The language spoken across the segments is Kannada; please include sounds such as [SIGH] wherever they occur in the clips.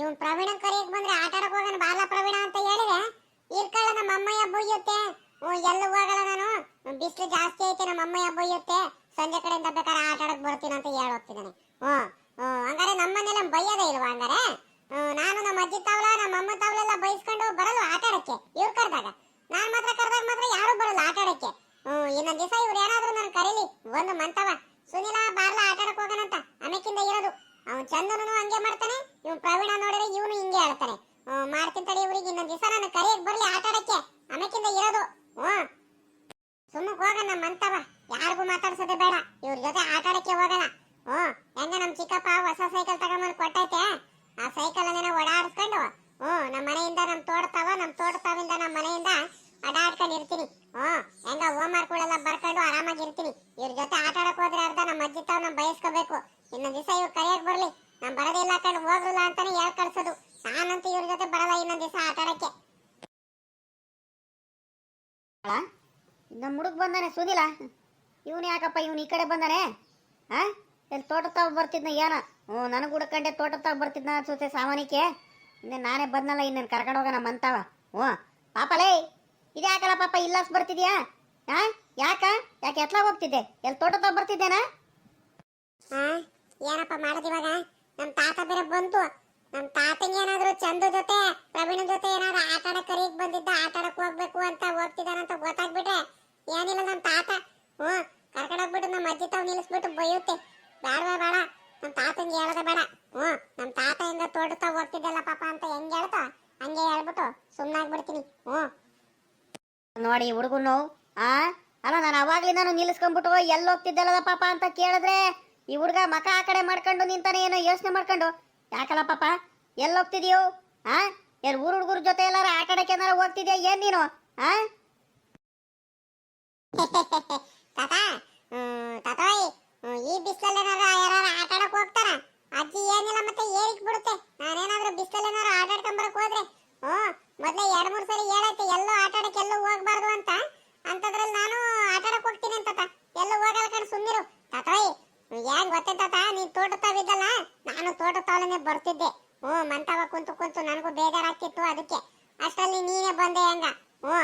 ಇವ್ನ್ ಪ್ರವೀಣ ಕರೆಯಕ್ ಬಂದ್ರೆ ಆಟ ಆಡಕ್ ಹೋಗೋಣ ಬಾಲ ಪ್ರವೀಣ ಅಂತ ಹೇಳಿದ್ರೆ ಇರ್ಕಳ ನಮ್ಮ ಅಮ್ಮಯ್ಯ ಬೊಯ್ಯುತ್ತೆ ಎಲ್ಲ ಹೋಗಲ್ಲ ನಾನು. ಬಿಸಿಲು ಜಾಸ್ತಿ ಐತೆ ನಮ್ಮ ಅಮ್ಮಯ್ಯ ಬೊಯ್ಯುತ್ತೆ ಸಂಜೆ ಕಡೆಯಿಂದ ಬೇಕಾದ್ರೆ ಆಟ ಆಡಕ್ ಬರ್ತೀನಿ ಅಂತ ಹೇಳಿ ಹೋಗ್ತಿದ್ದಾನೆ. ಹ್ಞೂ ಹಂಗಾರೆ ನಮ್ಮನ್ನೆಲ್ಲ ಬೈಯೋದೇ ಇಲ್ವಾ ಹಂಗಾರೆ? ನಾನು ನಮ್ಮ ಅಜ್ಜಿ ತಾವಲ, ನಮ್ಮ ಅಮ್ಮ ತಾವಲೆಲ್ಲ ಬೈಸ್ಕೊಂಡು ಬರಲ್ಲ ಆಟ ಆಡಕ್ಕೆ ಇವ್ರು ಕರೆದಾಗ. ನಾನ್ ಮಾತ್ರ ಕರೆದಾಗ ಮಾತ್ರ ಯಾರು ಬರಲ್ಲ ಆಟ ಆಡಕ್ಕೆ. ಹ್ಮ್ ಇನ್ನೊಂದ್ ದಿವಸ ಇವ್ರು ಏನಾದ್ರೂ ನಾನು ಕರೀಲಿ. ಒಂದು ಮಂತವ. ಸುನಿಲ, ಬಾರ್ಲ ಆಟ ಆಡಕ್ ಹೋಗೋಣಂತ ಅನಕಿಂದ ಇರೋದು. ಅವ್ನು ಚಂದನು ಹಂಗೆ ಮಾಡ್ತಾನೆ ಇವ್ ಪ್ರವೀಣ ನೋಡಿದ್ರೆ ಇವನು ಹಿಂಗೆ ಹೇಳ್ತಾನೆ. ಮಾಡ್ತೀನಿ ತಡಿ ಇವ್ರಿಗೆ, ಇನ್ನೊಂದ್ ದಿವಸ ನಾನು ಕರಿಯಕ್ ಬರ್ಲಿ ಆಟ ಆಡಕ್ಕೆ. ಆಮೇಕಿಂದ ಇರೋದು. ಹ್ಮ್. ಸುಮ್ಮನೆ ಹೋಗೋಣ ಮಂತವ ಯಾರಿಗೂ ಮಾತಾಡ್ಸೋದೇ ಬೇಡ. ಇವ್ರ ಜೊತೆ ಆಟ ಆಡಕ್ಕೆ ಹೋಗೋಣ ಹ್ಮ್. ಹೆಂಗ ನಮ್ ಚಿಕ್ಕಪ್ಪ ಹೊಸ ಸೈಕಲ್ ತಗೊಂಬಂದು ಕೊಟ್ಟೈತೆ? ಆ ಸೈಕಲ್ ಅನ್ನ ಓಡಾಡಿಸ್ಕೊಂಡು, ಹ್ಮ್, ನಮ್ಮ ಮನೆಯಿಂದ ನಮ್ ತೋಟತಾವ ನಮ್ ತೋಟತಾವಿಂದ ನಮ್ಮ ಮನೆಯಿಂದ ಅಡಾಡ್ಕೊಂಡು ಇರ್ತೀನಿ. ಹ್ಮ್. ಹೆಂಗ ಹೋಮ್ ಗಳೆಲ್ಲ ಬರ್ಕೊಂಡು ಆರಾಮಾಗಿ ಇರ್ತೀನಿ. ಇವ್ರ ಜೊತೆ ಆಟ ಆಡಕ್ ಹೋದ್ರೆ ಅರ್ಧ ನಮ್ಮ ಅಜ್ಜಿ ತಾವ್ ನಮ್ ಬಯಸ್ಕೋಬೇಕು. ಇನ್ನೊಂದ್ ದಿವಸ ಇವ್ರು ಕರೆಯಕ್ ಬರ್ಲಿ. ನಮ್ ಬರೋದಿಲ್ಲ ಕಣ್ ಹೋಗ್ರಲ್ಲ ಅಂತಾನೆ ಹೇಳ್ ಕಳ್ಸೋದು. ನಾನಂತೂ ಇವ್ರ ಜೊತೆ ಬರಲ್ಲ ಇನ್ನೊಂದ್ ದಿವಸ ಆಟ ಆಡಕ್ಕೆ ನಮ್ಮ ಹುಡುಗ ಬಂದಾನೆ ಸುನಿಲ ಇವನು ಯಾಕಪ್ಪ ಇವನು ಈ ಕಡೆ ಬಂದಾನೆ? ಹಾ ಎಲ್ಲಿ ತೋಟ ತಾವ್ ಬರ್ತಿದ್ನ ಏನ? ಹ್ಞೂ ನನಗೆ ಹುಡುಕಂಡೆ ತೋಟ ತಾವ್ ಬರ್ತಿದ್ನ ಅನ್ಸುತ್ತೆ ಸಾಮಾನಿಕೆ ಇನ್ನೇ ನಾನೇ ಬಂದಲ್ಲ ಇನ್ನೇನು ಕರ್ಕೊಂಡು ಹೋಗೋಣ ಮಂತಾವ. ಹ್ಞೂ. ಪಾಪಲೇ ಇದ್ಯಾಕಲ್ಲ ಪಾಪ ಇಲ್ಲಾಸ್ ಬರ್ತಿದ್ಯಾ? ಹಾ ಯಾಕ? ಯಾಕೆ ಎತ್ಲ ಹೋಗ್ತಿದ್ದೆ? ಎಲ್ಲಿ ತೋಟ ತಾವ್ ಬರ್ತಿದ್ದೇನಾ? ಹಾ ಏನಪ್ಪ ಮಾಡೋದು ಇವಾಗ? ನಮ್ ತಾತ ಬೇರೆ ಬಂತು. ನಮ್ಮ ತಾತಂಗೆ ಏನಾದ್ರು ಚಂದು ಜೊತೆ ಪ್ರವೀಣ್ ಜೊತೆ ಏನಾದ್ರು ಆಟ ಆಡಕ್ ಕರೀಕ್ ಬಂದಿದ್ದ, ಆಟ ಆಡಕ್ ಹೋಗ್ಬೇಕು ಅಂತ ಹೋಗ್ತಿದಾನಂತ ಗೊತ್ತಾಗ್ಬಿಟ್ರೆ ಏನಿಲ್ಲ ನಮ್ಮ ತಾತ. ಹ್ಮ್ ಕರ್ಕೊಂಡೋಗ್ಬಿಟ್ಟು ನಮ್ಮ ಅಜ್ಜಿ ತಾವ್ ನಿಲ್ಲಿಸ್ಬಿಟ್ಟು ಬೈಯುತ್ತೆ. ಬೇಡವೇ ಬೇಡ. ನಮ್ಮ ತಾತಂಗೆ ಹೇಳದೆ ಬೇಡ. ಹ್ಮ್ ತಾತ ಹಿಂಗ ತೋಟತಾ ಹೋಗ್ತಿದ್ದಲ್ಲ ಪಾಪ ಅಂತ ಹೆಂಗ್ ಹೇಳ್ತಾ, ಹಂಗೆ ಹೇಳ್ಬಿಟ್ಟು ಸುಮ್ನಾಗ್ಬಿಡ್ತೀನಿ. ಹ್ಮ್ ನೋಡಿ ಹುಡುಗನು, ಆ? ಅಲ್ಲ, ನಾನು ಅವಾಗ್ಲಿಂದ ನಿಲ್ಲಿಸ್ಕೊಂಡ್ಬಿಟ್ಟು ಎಲ್ಲಿ ಹೋಗ್ತಿದ್ದಲ್ಲ ಪಾಪ ಅಂತ ಕೇಳಿದ್ರೆ ಈ ಹುಡುಗ ಮಕ ಆ ಕಡೆ ಮಾಡ್ಕೊಂಡು ನಿಂತಾನೆ ಏನೋ ಯೋಚನೆ ಮಾಡ್ಕೊಂಡು. ಯಾಕಲ್ಲ ಪಾಪ? ಎಲ್ಲಿ ಹೋಗ್ತಿದ್ಯೋ ಆ? ಏನ್ ಊರ್ ಹುಡುಗರ ಜೊತೆ ಎಲ್ಲಾರ ಆಟ ಆಡಕ್ಕೆ ಏನಾರ ಹೋಗ್ತಿದ್ಯಾ? ಏನ್ ನೀನು? ಆ? [LAUGHS] ತಾತ ತಾತೋಯ್ ಈ ಬಿಸಿಲಲ್ಲೇನಾರ ಯಾರು ಆಟ ಆಡಕ್ ಹೋಗ್ತಾರ? ಅಜ್ಜಿ ಏನಿಲ್ಲ ಮತ್ತೆ ಏರಿಕ್ ಬಿಡುತ್ತೆ. ನಾನೇನಾದ್ರೂ ಬಿಸಿಲಲ್ಲೇನಾರ ಆಟ ಆಡ್ಕೊಂಡ್ ಹೋದ್ರೆ? ಹ್ಮ್, ಮೊದ್ಲೇ ಎರಡ್ ಮೂರ್ ಸರಿ ಹೇಳೈತೆ, ಎಲ್ಲೂ ಆಟ ಆಡಕ್ ಎಲ್ಲೂ ಹೋಗ್ಬಾರ್ದು ಅಂತ. ಅಂತದ್ರಲ್ಲಿ ನಾನು ಆಟ ಆಡಕ್ ಹೋಗ್ತೀನಿ ಅಂತ. ಎಲ್ಲೂ ಹೋಗಲ್ಲ ಕಣ್, ಸುಮ್ನಿರು. ತಾತೋಯ್ ಏನ್ ಗೊತ್ತೇ ತಾತ? ನೀನ್ ತೋಟ ತಾವಿದ್ದಲ್ಲ ನಾನು ತೋಟ ತಾವಲನೆ ಬರ್ತಿದ್ದೆ. ಹ್ಞೂ ಮಂತವ ಕುಂತು ಕುಂತು ನನಗೂ ಬೇಜಾರಾಗ್ತಿತ್ತು ಅದಕ್ಕೆ. ಅಷ್ಟಲ್ಲಿ ನೀನೇ ಬಂದೆ ಹೆಂಗ. ಹ್ಞೂ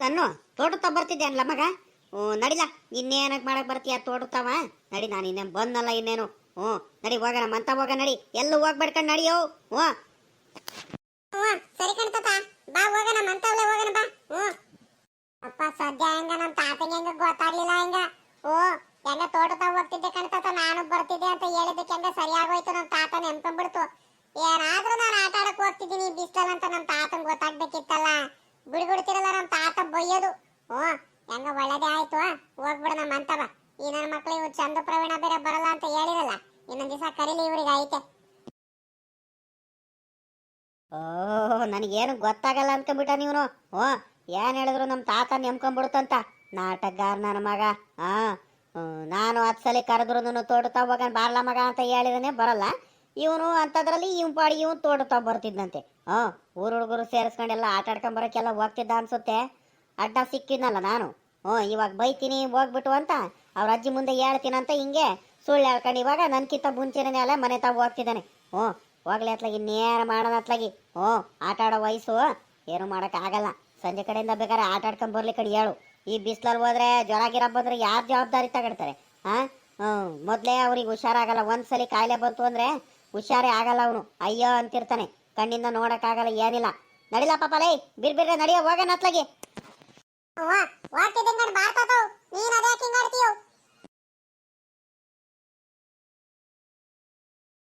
ತನ್ನು ತೋಟ ಬರ್ತಿದ್ದೆ ಅನ್ಲ ಮಗ. ಹ್ಞೂ ನಡಿಲ ಇನ್ನೇನಕ್ಕೆ ಮಾಡಕ್ ಬರ್ತೀಯ ತೋಟತ್ತವ ನಡಿ ನಾನು ಇನ್ನೇನು ಬಂದಲ್ಲ ಇನ್ನೇನು. ಹ್ಞೂ ನಡಿ ಹೋಗೋಣ ಮಂತ ಹೋಗ ನಡಿ. ಎಲ್ಲೂ ಹೋಗ್ಬೇಡ್ಕಂಡು ನಡಿಯೋ. ಹ್ಞೂ ಹ್ಞೂ ಸರಿ ಕಣ್ ತಾತ. ಬಾ ಹೋಗೋಣ ಮಂತವ್ಲೆ ಹೋಗಣ ಬಾ. ಹ್ಞೂ ಅಪ್ಪ ಸದ್ಯ ಹೆಂಗ ನಮ್ಮ ತಾತಂಗೆ ಹೆಂಗ ಗೊತ್ತಾಗ್ಲಿಲ್ಲ ಹೆಂಗ? ಓ ಹೆಂಗ ತೋಟದಾಗ ಹೋಗ್ತಿದ್ದೆ ಕಣ್ತಾತ ನಾನು ಬರ್ತಿದ್ದೆ ಅಂತ ಹೇಳಿದ್ದಕ್ಕೆ ಸರಿಯಾಗೋಯ್ತು ನಮ್ ತಾತ ನೆನ್ಕೊಂಡ್ಬಿಡ್ತು ಏನಾದ್ರೂ ನಾನು ಆಟ ಆಡಕ್ ಹೋಗ್ತಿದ್ದೀನಿ ಬಿಸ್ಲಲ್ಲ ಅಂತ ನಮ್ ತಾತಂಗ್ ಗೊತ್ತಾಗ್ಬೇಕಿತ್ತಲ್ಲ. ಬಿಡ್ಬಿಡ್ತಿರಲ್ಲ ನಮ್ಮ ತಾತ ಬೈಯೋದು. ಓ ಹೆಂಗ ಒಳ್ಳೇದೇ ಆಯ್ತು ಹೋಗ್ಬಿಡ ನಮ್ಮ ಅಂತವ ಈ ನನ್ನ ಮಕ್ಳು ಇವ್ ಚಂದ ಪ್ರವೀಣ ಬೇರೆ ಬರಲ್ಲ ಅಂತ ಹೇಳಿರಲ್ಲ. ಇನ್ನೊಂದ್ ದಿವಸ ಕರೀಲಿ ಇವ್ರಿಗೆ ಐತೆ ಓ, ನನಗೇನು ಗೊತ್ತಾಗಲ್ಲ ಅನ್ಕೊಂಬಿಟ್ಟ ನೀವನು ಓ ಏನ್ ಹೇಳಿದ್ರು ನಮ್ಮ ತಾತ ನೆಮ್ಕೊಂಬಿಡ್ತಂತ ನಾಟಕಗಾರ ನನ್ನ ಮಗ ಹಾ ನಾನು ಹತ್ತು ಸಲ ಕರೆದ್ರು ತೋಡ್ತಾ ಹೋಗನ್ ಬಾರ್ಲ ಮಗ ಅಂತ ಹೇಳಿದನೇ ಬರಲ್ಲ. ಇವನು ಅಂಥದ್ರಲ್ಲಿ ಇವ್ ಪಾಡಿ ಇವನು ತೋಡ್ತಾ ಬರ್ತಿದ್ದಂತೆ ಹಾಂ ಊರು ಹುಡುಗರು ಸೇರಿಸ್ಕೊಂಡೆಲ್ಲ ಆಟ ಆಡ್ಕೊಂಡ್ ಬರೋಕೆಲ್ಲ ಹೋಗ್ತಿದ್ದ ಅನ್ಸುತ್ತೆ. ಅಡ್ಡ ಸಿಕ್ಕಿದ್ನಲ್ಲ ನಾನು. ಹ್ಞೂ, ಇವಾಗ ಬೈತೀನಿ, ಹೋಗ್ಬಿಟ್ಟು ಅಂತ ಅವ್ರ ಅಜ್ಜಿ ಮುಂದೆ ಹೇಳ್ತೀನಂತ ಹಿಂಗೆ ಸುಳ್ಳು ಹೇಳ್ಕೊಂಡು ಇವಾಗ ನನ್ಕಿಂತ ಮುಂಚೆನೇ ಅಲ್ಲ ಮನೆ ತಾವು ಹೋಗ್ತಿದ್ದಾನೆ. ಹ್ಞೂ, ಹೋಗ್ಲಿ ಅತ್ಲಾಗಿ ನೇರ ಮಾಡೋಣ ಅತ್ಲಾಗಿ. ಹ್ಞೂ, ಆಟ ಆಡೋ ವಯಸ್ಸು ಏನು ಆಗಲ್ಲ. ಸಂಜೆ ಕಡೆಯಿಂದ ಬೇಕಾದ್ರೆ ಆಟ ಆಡ್ಕೊಂಡ್ ಬರ್ಲಿ ಕಡೆ, ಹೇಳು. ಈ ಬಿಸ್ಲಲ್ಲಿ ಹೋದ್ರೆ ಜ್ವರ ಗಿರ ಬಂದ್ರೆ ಯಾರು ಜವಾಬ್ದಾರಿ ತಗೊಳ್ತಾರೆ ಹಾ ಮೊದಲೇ ಅವ್ರಿಗೆ ಹುಷಾರಾಗಲ್ಲ. ಒಂದ್ಸಲಿ ಕಾಯಿಲೆ ಬಂತು ಅಂದ್ರೆ ಹುಷಾರೇ ಆಗಲ್ಲ ಅವನು. ಅಯ್ಯೋ ಅಂತಿರ್ತಾನೆ. ಕಣ್ಣಿಂದ ನೋಡಕ್ಕಾಗಲ್ಲ, ಏನಿಲ್ಲ. ನಡಿಲ ಪಾಪ, ಲೈ, ಬಿರ್ ಬಿರ್ರೆ, ನಡಿಯ ಹೋಗೋಣ ಅತ್ಲಾಗಿ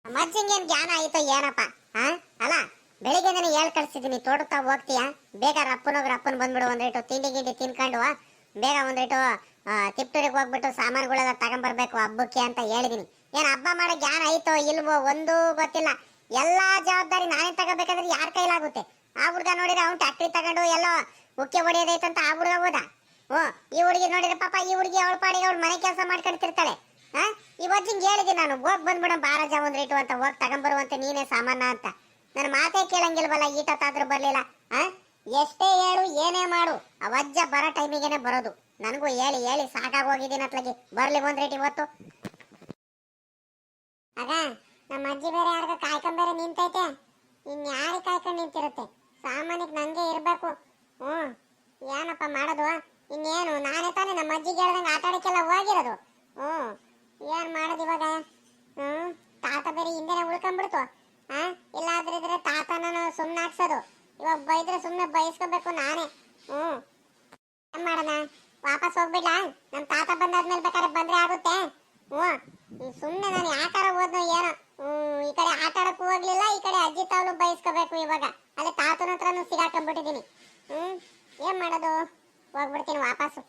ಮಜ್ಜಿಂಗೇನ್ ಜ್ಞಾನ ಆಯ್ತು ಏನಪ್ಪ ಹಾ ಅಲ್ಲ ಬೆಳಿಗ್ಗೆ ನಾನು ಹೇಳ್ ಕಳ್ಸಿದೀನಿ ತೋಟಕ್ಕ ಹೋಗ್ತೀಯಾ? ಬೇಗ ರಪ್ಪನೋಗ್ರ ಅಪ್ಪನ ಬಂದ್ಬಿಡು ಒಂದೇಟು ತಿಂಡಿ ಗಿಂಡಿ ತಿನ್ಕೊಂಡು ಬೇಗ ಒಂದೇಟು ತಿಪ್ಟೂರಿಗೆ ಹೋಗ್ಬಿಟ್ಟು ಸಾಮಾನುಗಳೆಲ್ಲ ತಗೊಂಡ್ಬರ್ಬೇಕು ಹಬ್ಬಕ್ಕೆ ಅಂತ ಹೇಳಿದೀನಿ. ಏನು ಹಬ್ಬ ಮಾಡೋ ಜ್ಞಾನ ಐತೋ ಇಲ್ವೋ ಒಂದು ಗೊತ್ತಿಲ್ಲ. ಎಲ್ಲಾ ಜವಾಬ್ದಾರಿ ನಾನೇ ತಗೋಬೇಕಾದ್ರೆ ಯಾರ ಕೈಲಾಗುತ್ತೆ? ಆ ಹುಡುಗ ನೋಡಿದ್ರೆ ಅವ್ನು ಟ್ಯಾಕ್ಟ್ರಿ ತಗೊಂಡು ಎಲ್ಲೋ ಉಕ್ಕೆ ಅಂತ ಆ ಹುಡುಗ ಹೋದ. ಓ, ಈ ಹುಡುಗಿ ನೋಡಿದ್ರೆ ಪಾಪ ಈ ಹುಡುಗಿ ಅವಳ ಪಾಡಿಗೆ ಅವ್ಳು ಮನೆ ಕೆಲಸ ಮಾಡ್ಕೊಂಡಿರ್ತಾಳೆ ಹಾ ಇವತ್ತಿಂಗ್ ವಜ್ಜಿಂಗ್ ಹೇಳಿದೆ ನಾನು, ಹೋಗ್ ಬಂದ್ಬಿಡ ಬಾರಾಜ ಒಂದ್ ರೇಟು ಅಂತ, ಹೋಗ್ ತಗೊಂಬರುವಂತೆ ನೀನೇ ಸಾಮಾನ ಅಂತ. ನನ್ನ ಮಾತೇ ಕೇಳಂಗಿಲ್ವಲ್ಲ ಈಟತ್ತಾದ್ರೂ ಬರ್ಲಿಲ್ಲ. ಹಾ ಎಷ್ಟೇ ಹೇಳು, ಏನೇ ಮಾಡು. ಅವಜ್ಜ ವಜ್ಜ ಬರೋ ಟೈಮಿಗೆನೆ ಬರೋದು. ನನಗೂ ಹೇಳಿ ಹೇಳಿ, ಸಾಕಾಗೋಗಿದ್ದೀನಿ ಅತ್ಲಾಗಿ. ಬರ್ಲಿ ಒಂದ್ ರೇಟ್ ಇವತ್ತು. ಆಗ, ನಮ್ಮ ಅಜ್ಜಿ ಬೇರೆ ಯಾರ್ಗ ಕಾಯ್ಕೊಂಬೇರೆ ನಿಂತೈತೆ. ಇನ್ ಯಾರಿಗೆ ಕಾಯ್ಕೊಂಡ್ ನಿಂತಿರುತ್ತೆ? ಸಾಮಾನ್ಯಕ್ಕೆ ನಂಗೆ ಇರಬೇಕು. ಹ್ಮ್ ಏನಪ್ಪ ಮಾಡೋದು? ಇನ್ನೇನು, ನಾನೇ ತಾನೇ ನಮ್ಮ ಅಜ್ಜಿಗೆ ಹೇಳ್ದಂಗೆ ಆಟ ಆಡಕ್ಕೆಲ್ಲ ಹೋಗಿರೋದು. ಹ್ಮ್ ಏನ್ ಮಾಡೋದು ಇವಾಗ? ಹ್ಮ್ ತಾತ ಬೇರೆ ಹಿಂದೆನೆ ಉಳ್ಕೊಂಡ್ಬಿಡ್ತು ಆ? ಇಲ್ಲಾದ್ರೆ ಇದ್ರೆ ತಾತನ ಸುಮ್ನೆ ಹಾಕ್ಸೋದು ಇವಾಗ ಬೈದ್ರೆ ಸುಮ್ಮನೆ ಬಯಸ್ಕೋಬೇಕು ನಾನೇ. ಹ್ಞೂ ಏನು ಮಾಡೋಣ ವಾಪಸ್ ಹೋಗ್ಬಿಡ್ಲಾ? ನಮ್ಮ ತಾತ ಬಂದಾದ್ಮೇಲೆ ಬೇಕಾದ್ರೆ ಬಂದ್ರೆ ಆಗುತ್ತೆ. ಹ್ಞೂ ಸುಮ್ಮನೆ ನಾನು ಯಾಕಾರ ಹೋದ್ನೋ ಏನೋ. ಈ ಕಡೆ ಆಟ ಆಡಕ್ಕೂ ಹೋಗ್ಲಿಲ್ಲ, ಈ ಕಡೆ ಅಜ್ಜಿ ತಾವಲು ಬಯಸ್ಕೋಬೇಕು ಇವಾಗ. ಅಲ್ಲಿ ತಾತನ ಹತ್ರನೂ ಸಿಗಾಕೊಂಡ್ಬಿಟ್ಟಿದ್ದೀನಿ ಹ್ಞೂ ಏನ್ ಮಾಡೋದು? ಹೋಗ್ಬಿಡ್ತೀನಿ ವಾಪಸ್ಸು.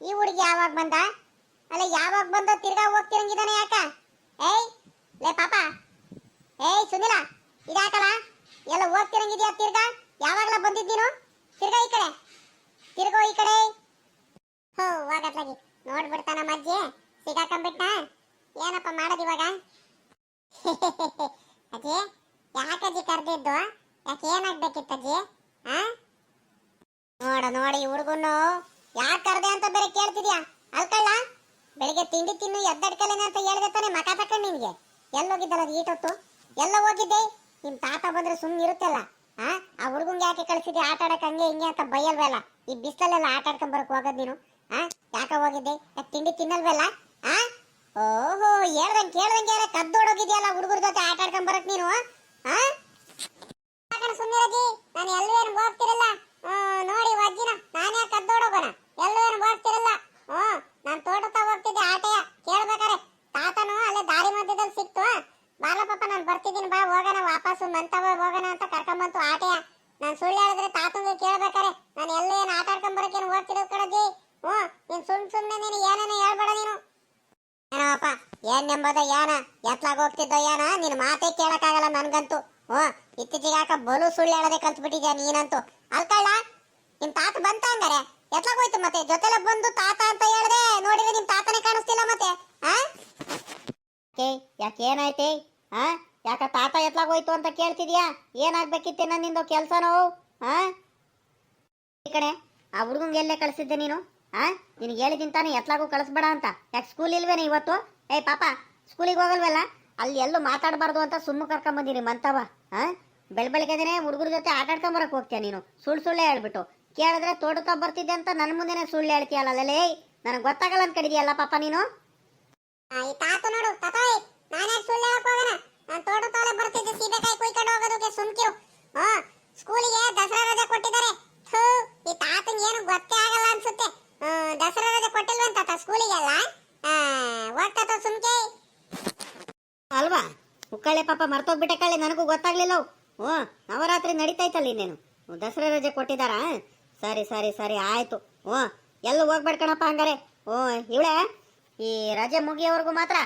ಈ ಹುಡುಗಿ ಯಾವಾಗ ಬಂದ? ಅಲ್ಲ, ಯಾವಾಗ ಬಂದ ತಿರ್ಗಾ ಹೋಗ್ತಿರಂಗಿದಾನೆ ಯಾಕ? ಏಯ್, ಲೇ ಪಾಪ. ಏಯ್, ಸುನಿಲ. ಇದಾಕಲ್ಲ? ಎಲ್ಲ ಹೋಗ್ತಿರಂಗಿದ್ಯಾ ತಿರ್ಗಾ? ಯಾವಾಗಲ ಬಂದಿದ್ದೀನು ತಿರ್ಗಾ ಈ ಕಡೆ. ತಿರ್ಗೋ ಈ ಕಡೆ. ಹೋ ಹೋಗತ್ಲಾಗಿ ನೋಡ್ಬಿಡ್ತಾನ ಅಜ್ಜಿ ಸಿಗಾಕೊಂಡ್ಬಿಟ್ಟ ಏನಪ್ಪ ಮಾಡೋದು ಇವಾಗ? [LAUGHS] ಅಜ್ಜಿ ಯಾಕಜ್ಜಿ ಕರ್ದಿದ್ದು? ಯಾಕೆ ಏನಾಗ್ಬೇಕಿತ್ತು ಅಜ್ಜಿ? ಆ? ನೋಡು, ನೋಡಿ ಹುಡುಗನು ಯಾಕೆ ಕರೆದೆ ಅಂತ ಬೇರೆ ಕೇಳ್ತಿದ್ಯಾ? ಅಲ್ಕಳ್ಳ? ಬೆಳಿಗ್ಗೆ ತಿಂಡಿ ತಿನ್ನು ಎದ್ದಡ್ಕಲೇನೆ ಅಂತ ಹೇಳ್ದೆ ತಾನೆ ಮಕ ತಕೊಂಡ್ ನಿನ್ಗೆ. ಎಲ್ಲೋಗಿದ್ದಲ್ಲ ಅದು ಈಟೊತ್ತು? ಎಲ್ಲ ಹೋಗಿದ್ದೆ? ನಿಮ್ ತಾತ ಬಂದ್ರೆ ಸುಮ್ಮನೆ ಇರುತ್ತಲ್ಲ, ಆ? ಆ ಹುಡುಗಂಗೆ ಯಾಕೆ ಕಳ್ಸಿದ್ದೆ? ಆಟ ಆಡಕ್ ಹಂಗೆ ಹಿಂಗೆ ಅಂತ ಬೈಯಲ್ವಲ್ಲ ಈ ಬಿಸ್ಲಲ್ಲೆಲ್ಲ ಆಟ ಆಡ್ಕೊಂಡ್ ಬರಕ್ ಹೋಗೋದ್ ನೀನು, ಆ? ಯಾಕ ಹೋಗಿದ್ದೆ? ತಿಂಡಿ ತಿನ್ನಲ್ವಲ್ಲ ಆ? ಓಹೋ, ಹೇಳ್ದಂಗೆ ಕೇಳ್ದಂಗೆ ಕದ್ದು ಕದ್ದೋಡೋಗಿದ್ಯಲ್ಲ ಹುಡುಗರ ಜೊತೆ ಆಟ ಆಡ್ಕೊಂಡ್ ಬರಕ್ ನೀನು, ಆ? ಸುಮ್ಮನಿರಜಿ ನಾನು ಎಲ್ಲೇನು ಹೋಗ್ತಿರಲ್ಲ ನೋಡಿ ವಜ್ಜಿನ, ನಾನೇ ಕದ್ದೋಡೋಗೋಣ ಎಲ್ಲೇನು ಹೋಗ್ತಿರಲ್ಲ ಹ್ಮ್, ನಾನು ತೋಟದ ಹೋಗ್ತಿದ್ದೆ ಆಟೆಯ, ಕೇಳ್ಬೇಕಾರೆ. ತಾತನು ಅಲ್ಲೇ ದಾರಿ ಮಧ್ಯದಲ್ಲಿ ಸಿಕ್ತು ಬಾಲ ನಾನು ಬರ್ತಿದ್ದೀನಿ, ಬಾ, ಹೋಗೋಣ ವಾಪಸ್ ಮಂತವ ಹೋಗೋಣ ಅಂತ ಕರ್ಕೊಂಬಂತು ಆಟೆಯ. ನಾನು ಸುಳ್ಳು ಹೇಳಿದ್ರೆ ತಾತಂಗೆ ಕೇಳ್ಬೇಕಾರೆ. ನಾನು ಎಲ್ಲೇನು ಆಟ ಆಡ್ಕೊಂಡ್ ಬರಕೇನು ಹೋಗ್ತಿರೋ ಕಡಜಿ ಹ್ಞೂ, ನೀನು ಸುಮ್ ಸುಮ್ನೆ ನೀನು ಏನೇನು ಹೇಳ್ಬೇಡ ನೀನು. ಏನಪ್ಪ, ಏನ್ ನೆಂಬದ ಏನ ಎತ್ಲಾಗ ಹೋಗ್ತಿದ್ದ ಏನ ನಿನ್ ಮಾತೇ ಕೇಳಕ್ಕಾಗಲ್ಲ ನನ್ಗಂತೂ. ಹ್ಞೂ, ಇತ್ತೀಚೆಗೆ ಯಾಕ ಬಲು ಸುಳ್ಳು ಹೇಳದೆ ಕಲ್ತ್ಬಿಟ್ಟಿದ್ಯಾ ನೀನಂತೂ. ಅಲ್ಕಳ್ಳ, ನಿಮ್ ತಾತ ಬಂತ ಎತ್ಲಾಗ ಹೋಯ್ತು ಮತ್ತೆ? ಜೊತೆಲೆ ಬಂದು ತಾತ ಅಂತ ಹೇಳ್ದೆ. ನೋಡಿದ್ರೆ ನಿಮ್ ತಾತನೇ ಕಾಣಿಸ್ತಿಲ್ಲ ಮತ್ತೆ, ಆ? ಯಾಕೆ ಯಾಕೆ ಏನಾಯ್ತೆ? ಹಾ ಯಾಕ ತಾತ ಎತ್ಲಾಗ ಹೋಯ್ತು ಅಂತ ಕೇಳ್ತಿದ್ಯಾ? ಏನಾಗ್ಬೇಕಿತ್ತೆ ನನ್ನಿಂದು ಕೆಲ್ಸನೋ ಹಾ ಈ ಕಡೆ ಆ ಹುಡುಗಂಗೆ ಎಲ್ಲೇ ಕಳ್ಸಿದ್ದೆ ನೀನು? ಹಾ ನಿನಗೆ ಹೇಳಿದ್ದೀನಿ ತಾನೆ ಎತ್ಲಾಗೂ ಕಳಿಸ್ಬೇಡ ಅಂತ. ಯಾಕೆ ಸ್ಕೂಲ್ ಇಲ್ವೇನೆ ಇವತ್ತು? ಏಯ್ ಪಾಪ ಸ್ಕೂಲಿಗೆ ಹೋಗಲ್ವಲ್ಲ? ಅಲ್ಲಿ ಎಲ್ಲೂ ಮಾತಾಡಬಾರ್ದು ಅಂತ ಸುಮ್ಮ ಕರ್ಕೊಂಬಂದಿರಿ ಮಂತವ. ಹಾ ಬೆಳ ಬೆಳಗ್ಗೆದೇನೆ ಹುಡುಗರ ಜೊತೆ ಆಟ ಬರಕ್ಕೆ ಹೋಗ್ತೀಯ ನೀನು? ಸುಳ್ಳು ಸುಳ್ಳೆ ಹೇಳ್ಬಿಟ್ಟು. ಕೇಳಿದ್ರೆ ತೋಟತಾ ಬರ್ತಿದ್ದೆ ಅಂತ ನನ್ನ ಮುಂದೆನೆ ಸುಳ್ಳು ಹೇಳ್ತೀಯಲ್ಲ ನನಗೆ ಗೊತ್ತಾಗಲ್ಲ ಅಂತ ಅನ್ಕಡಿದ್ಯಲ್ಲ ಪಾಪ ನೀನು? ಈ ತಾತ ನೋಡು ತಾತಾಯ್ ನಾನೇ ಸುಳ್ಳು ಹೇಳಕ್ ಹೋಗೋಣ ನಾನು ತೋಟ ತೋಲೆ ಬರ್ತಿದ್ದೆ ಸೀಬೆಕಾಯಿ ಕುಯ್ಕೊಂಡು ಹೋಗೋದಕ್ಕೆ ಸುಮ್ಕಿರು. ಹಾ, ಸ್ಕೂಲಿಗೆ ದಸರಾ ರಜೆ ಕೊಟ್ಟಿದ್ದಾರೆ. ಥೂ, ಈ ತಾತಂಗೆ ಏನು ಗೊತ್ತೇ ಆಗಲ್ಲ ಅನ್ಸುತ್ತೆ. ದಸರಾ ರಜೆ ಕೊಟ್ಟಿಲ್ವಂತ ತಾತ ಸ್ಕೂಲಿಗೆಲ್ಲ ಹೋಗ್ತಾತ ಸುಮ್ಕೆ. ಅಲ್ವಾ? ಉಕ್ಕಳೆ ಪಾಪ ಮರ್ತೋಗ್ಬಿಟ್ಟೆ ಕಳೆ ನನಗೂ ಗೊತ್ತಾಗ್ಲಿಲ್ಲ ಓ ನವರಾತ್ರಿ ನಡೀತೈತಲ್ಲ ಇನ್ನೇನು? ದಸರಾ ರಜೆ ಕೊಟ್ಟಿದ್ದಾರಾ? ಸರಿ ಸರಿ ಸರಿ, ಆಯಿತು. ಓ ಎಲ್ಲ ಹೋಗ್ಬೇಡ್ಕಣಪ್ಪ ಹಂಗಾರೆ. ಹ್ಞೂ, ಇವಳೆ? ಈ ರಜೆ ಮುಗಿಯೋವರೆಗೂ ಮಾತ್ರ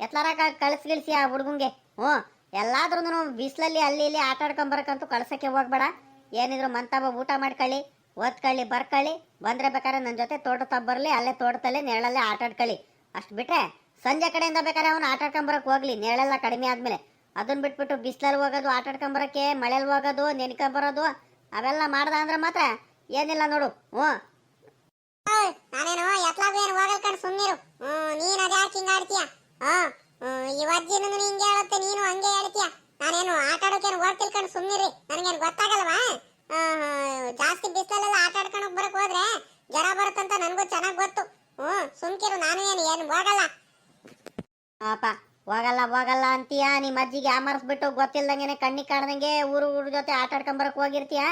ಎತ್ಲಾರ ಕಳಿಸ್ಗಿಳಿಸಿ ಆ ಹುಡುಗಂಗೆ. ಹ್ಞೂ ಎಲ್ಲಾದ್ರೂ ಬಿಸಿಲಲ್ಲಿ ಅಲ್ಲಿ ಇಲ್ಲಿ ಆಟ ಆಡ್ಕೊಂಬರಕ್ಕಂತೂ ಕಳ್ಸಕ್ಕೆ ಹೋಗ್ಬೇಡ. ಏನಿದ್ರು ಮಂತಾಬ ಊಟ ಮಾಡ್ಕೊಳ್ಳಿ, ಓದ್ಕೊಳ್ಳಿ, ಬರ್ಕೊಳ್ಳಿ. ಬಂದ್ರೆ ಬೇಕಾದ್ರೆ ನನ್ನ ಜೊತೆ ತೋಟ ಬರಲಿ, ಅಲ್ಲೇ ತೋಟದಲ್ಲಿ ನೆರಳಲ್ಲೇ ಆಟ ಆಡ್ಕೊಳ್ಳಿ. ಅಷ್ಟು ಬಿಟ್ರೆ ಸಂಜೆ ಕಡೆಯಿಂದ ಬೇಕಾದ್ರೆ ಅವನು ಆಟ ಬರಕ್ಕೆ ಹೋಗ್ಲಿ, ನೆರಳೆಲ್ಲ ಕಡಿಮೆ ಆದ್ಮೇಲೆ. ಅದನ್ನ ಬಿಟ್ಬಿಟ್ಟು ಬಿಸಿಲಲ್ಲಿ ಹೋಗೋದು, ಆಟ ಆಡ್ಕೊಂಬರಕ್ಕೆ ಮಳೆಯಲ್ಲಿ ಹೋಗೋದು ನೆನ್ಕೊಂಬರೋದು ಅವೆಲ್ಲ ಮಾಡ್ದ ಅಂದ್ರೆ ಮಾತ್ರ ಏನಿಲ್ಲ ನೋಡು. ಹ್ಞೂ. ನಾನೇನು ಎತ್ಲಾಗು ಏನು ಹೋಗಲ್ ಕಣ್ ಸುಮ್ನಿರು ಹ್ಮ್ ನೀನ್ ಅದೇ ಯಾಕೆ ಹಿಂಗ ಆಡ್ತೀಯ? ಹ್ಮ್, ಈ ಅಜ್ಜಿನೂ ಹಿಂಗೆ ಹೇಳುತ್ತೆ ನೀನು ಹಂಗೆ ಹೇಳ್ತೀಯ? ನಾನೇನು ಆಟ ಆಡೋಕೇನು ಹೋಗ್ತಿಲ್ ತಿಳ್ಕೊಂಡು ಸುಮ್ಮನಿರಿ ನನಗೇನು ಗೊತ್ತಾಗಲ್ವಾ? ಜಾಸ್ತಿ ಬಿಸಿಲಲ್ಲ ಆಟ ಆಡ್ಕೊಂಡು ಬರಕ್ ಹೋದ್ರೆ ಜ್ವರ ಬರುತ್ತಂತ ನನಗೂ ಚೆನ್ನಾಗಿ ಗೊತ್ತು. ಹ್ಞೂ ಸುಮ್ಕಿರು ನಾನು ಏನು ಏನು ಹೋಗಲ್ಲ. ಪಾಪ ಹೋಗಲ್ಲ ಹೋಗಲ್ಲ ಅಂತೀಯ? ನಿಮ್ಮ ಅಜ್ಜಿಗೆ ಆಮರಿಸ್ಬಿಟ್ಟು ಗೊತ್ತಿಲ್ದಂಗೆ ಕಣ್ಣಿ ಕಾಣ್ದಂಗೆ ಊರು ಊರ ಜೊತೆ ಆಟ ಆಡ್ಕೊಂಬರಕ್ ಹೋಗಿರ್ತೀಯ?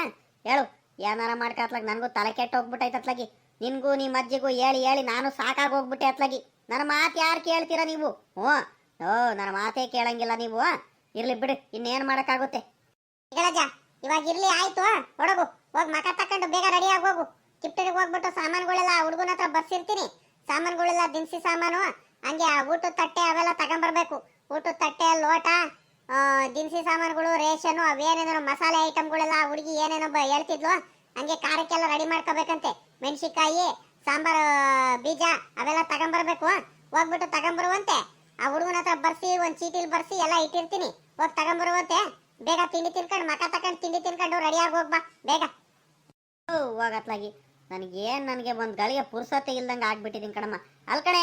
ಹೇಳು ಏನಾರ ಮಾಡ್ಕತ್ಲಾಗ ನನಗೂ ತಲೆ ಕೆಟ್ಟ ಹೋಗ್ಬಿಟ್ಟೈತೆ ಅತ್ಲಾಗಿ. ನಿನ್ಗೂ ನಿಮ್ಮ ಅಜ್ಜಿಗೂ ಹೇಳಿ ಹೇಳಿ ನಾನು ಸಾಕಾಗಿ ಹೋಗ್ಬಿಟ್ಟೆ ಅತ್ಲಾಗಿ. ನನ್ನ ಮಾತು ಯಾರು ಕೇಳ್ತೀರಾ ನೀವು? ಹ್ಞೂ. ಓ, ನನ್ನ ಮಾತೇ ಕೇಳಂಗಿಲ್ಲ ನೀವು ಇರ್ಲಿ ಬಿಡು, ಇನ್ನೇನು ಮಾಡೋಕ್ಕಾಗುತ್ತೆ? ಈಗಳಜ್ಜ ಇವಾಗ ಇರ್ಲಿ, ಆಯ್ತು ಹೊಡಗು ಹೋಗಿ ಮಕ ತಕೊಂಡು ಬೇಗ ರೆಡಿ ಆಗಿ ಹೋಗು. ಕಿಪ್ಟರಿಗೆ ಹೋಗ್ಬಿಟ್ಟು ಸಾಮಾನುಗಳೆಲ್ಲ ಹುಡುಗನ ಹತ್ರ ಬರ್ಸಿರ್ತೀನಿ. ಸಾಮಾನುಗಳೆಲ್ಲ ದಿನಸಿ ಸಾಮಾನು ಹಂಗೆ ಆ ಊಟದ ತಟ್ಟೆ ಅವೆಲ್ಲ ತಗೊಂಬರ್ಬೇಕು. ಊಟದ ತಟ್ಟೆ, ಲೋಟ ದಿನಸಿ ಸಾಮಾನುಗಳು, ರೇಷನ್, ಅವೇನೇನೋ ಮಸಾಲೆ ಐಟಮ್ಗಳೆಲ್ಲ ಹುಡುಗಿ ಏನೇನೋ ಹೇಳ್ತಿದ್ಲು ಹಂಗೆ ಖಾರಕ್ಕೆಲ್ಲ ರೆಡಿ ಮಾಡ್ಕೋಬೇಕಂತೆ. ಮೆಣಸಿಕಾಯಿ ಸಾಂಬಾರು, ಬೀಜ ಅವೆಲ್ಲ ತಗೊಂಬರ್ಬೇಕು. ಹೋಗ್ಬಿಟ್ಟು ತಗೊಂಬರುವಂತೆ. ಆ ಹುಡುಗನ ಹತ್ರ ಬರ್ಸಿ, ಒಂದ್ ಚೀಟಿಲಿ ಬರ್ಸಿ, ಎಲ್ಲ ಇಟ್ಟಿರ್ತೀನಿ. ಹೋಗಿ ತಗೊಂಬರುವಂತೆ. ಬೇಗ ತಿಂಡಿ ತಿನ್ಕೊಂಡು ಮಕ ತಕೊಂಡು ತಿಂಡಿ ತಿನ್ಕೊಂಡು ರೆಡಿಯಾಗಿ ಹೋಗ್ಬಾ ಬೇಗ. ಹೋಗತ್ಲಾಗಿ. ನನಗೇನು ನನಗೆ ಒಂದು ಗಳಿಗೆ ಪುರ್ಸತ್ತೆ ಇಲ್ದಂಗೆ ಆಗ್ಬಿಟ್ಟಿದ್ದೀನಿ ಕಣಮ್ಮ. ಅಲ್ ಕಣೆ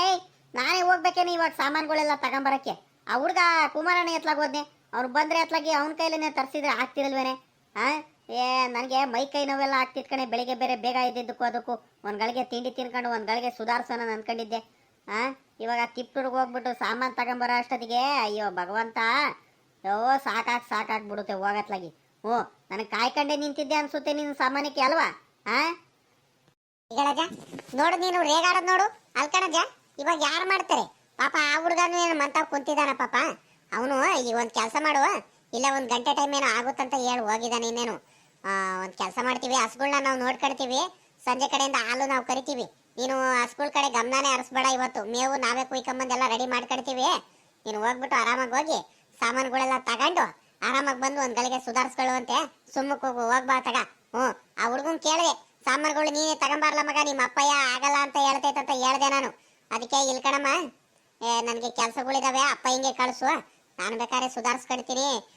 ನಾನೇ ಹೋಗ್ಬೇಕೇನು ಇವಾಗ ಸಾಮಾನುಗಳೆಲ್ಲ ತಗೊಂಬರಕ್ಕೆ? ಆ ಹುಡುಗ ಕುಮಾರಣ್ಣ ಎತ್ಲಾಗ ಹೋದ್ನೆ. ಅವ್ರು ಬಂದ್ರೆ ಎತ್ಲಾಗಿ ಅವನ ಕೈಲೇ ತರಿಸಿದ್ರೆ ಆಗ್ತಿರಲ್ವೇನೆ? ಆ? ಏ, ನನಗೆ ಮೈ ಕೈ ನೋವೆಲ್ಲ ಆಗ್ತಿತ್ತು ಕಣೆ. ಬೆಳಿಗ್ಗೆ ಬೇರೆ ಬೇಗ ಇದ್ದಿದ್ದಕ್ಕೂ ಅದಕ್ಕೂ. ಒಂದು ಗಳಿಗೆ ತಿಂಡಿ ತಿನ್ಕೊಂಡು, ಒಂದು ಗಳಿಗೆ ಸುಧಾರ್ಸೋಣ ಅಂದ್ಕೊಂಡಿದ್ದೆ ಆ, ಇವಾಗ ತಿಪ್ಟೂರ್ಗೆ ಹೋಗ್ಬಿಟ್ಟು ಸಾಮಾನು ತಗೊಂಬರೋ ಅಷ್ಟೊತ್ತಿಗೆ, ಅಯ್ಯೋ ಭಗವಂತ. ಯೋ, ಸಾಕಾಗ್ ಸಾಕಾಗ್ಬಿಡುತ್ತೆ ಹೋಗತ್ಲಾಗಿ. ಓ ನನಗೆ ಕಾಯ್ಕೊಂಡೆ ನಿಂತಿದ್ದೆ ಅನ್ಸುತ್ತೆ ನಿನ್ನ ಸಾಮಾನ್ಯಕ್ಕೆ ಅಲ್ವಾ? ಆ? ಈಗಳಜ್ಜ ನೋಡು ನೀನು, ರೇಗಾಡೋದು ನೋಡು. ಅಲ್ಕಣಜ್ಜ ಇವಾಗ ಯಾರು ಮಾಡ್ತಾರೆ? ಪಾಪ ಆ ಹುಡುಗನು ಏನು ಮಂತ ಕುಂತಿದ್ದಾನ ಪಾಪ? ಅವನು ಈ ಒಂದು ಕೆಲಸ ಮಾಡುವ ಇಲ್ಲ, ಒಂದು ಗಂಟೆ ಟೈಮ್ ಏನೋ ಆಗುತ್ತಂತ ಹೇಳಿ, ಹೋಗಿದ್ದಾನೆ ಇನ್ನೇನು. ಒಂದ್ ಕೆಲಸ ಮಾಡ್ತೀವಿ ಹಸುಗಳನ್ನ ನಾವು ನೋಡ್ಕೊಳ್ತೀವಿ. ಸಂಜೆ ಕಡೆಯಿಂದ ಹಾಲು ನಾವು ಕರಿತೀವಿ. ನೀನು ಹಸುಗಳ ಕಡೆ ಗಮನನೇ ಹರಿಸ್ಬೇಡ ಇವತ್ತು. ಮೇವು ನಾವೇ ಕುಯ್ಕೊಂಬಂದೆಲ್ಲ ರೆಡಿ ಮಾಡ್ಕೊಳ್ತೀವಿ. ನೀನು ಹೋಗ್ಬಿಟ್ಟು ಆರಾಮಾಗಿ ಹೋಗಿ ಸಾಮಾನುಗಳೆಲ್ಲ ತಗೊಂಡು ಆರಾಮಾಗಿ ಬಂದು ಒಂದ್ ಗಳಿಗೆ ಸುಧಾರಿಸ್ಕೊಳ್ಳುವಂತೆ ಸುಮ್ಮಕ್ ಹೋಗು ಹೋಗ್ಬಾ ತಗ. ಹ್ಞೂ ಆ ಹುಡುಗನ್ ಕೇಳಿದೆ ಸಾಮಾನುಗಳು ನೀನೇ ತಗೊಂಬಾರ್ಲ ಮಗ ನಿಮ್ಮ ಅಪ್ಪಯ್ಯ ಆಗಲ್ಲ ಅಂತ ಹೇಳ್ತೈತೆ ಅಂತ ಹೇಳ್ದೆ ನಾನು. ಅದಕ್ಕೆ ಇಲ್ಲಿ ಕಣಮ್ಮ ಏ ನನಗೆ ಕೆಲಸಗಳಿದಾವೆ ಅಪ್ಪ ಹಿಂಗೆ ಕಳಿಸು. ನಾನು ಬೇಕಾದ್ರೆ ಸುಧಾರಿಸ್ಕೊಡ್ತೀನಿ. ಆ,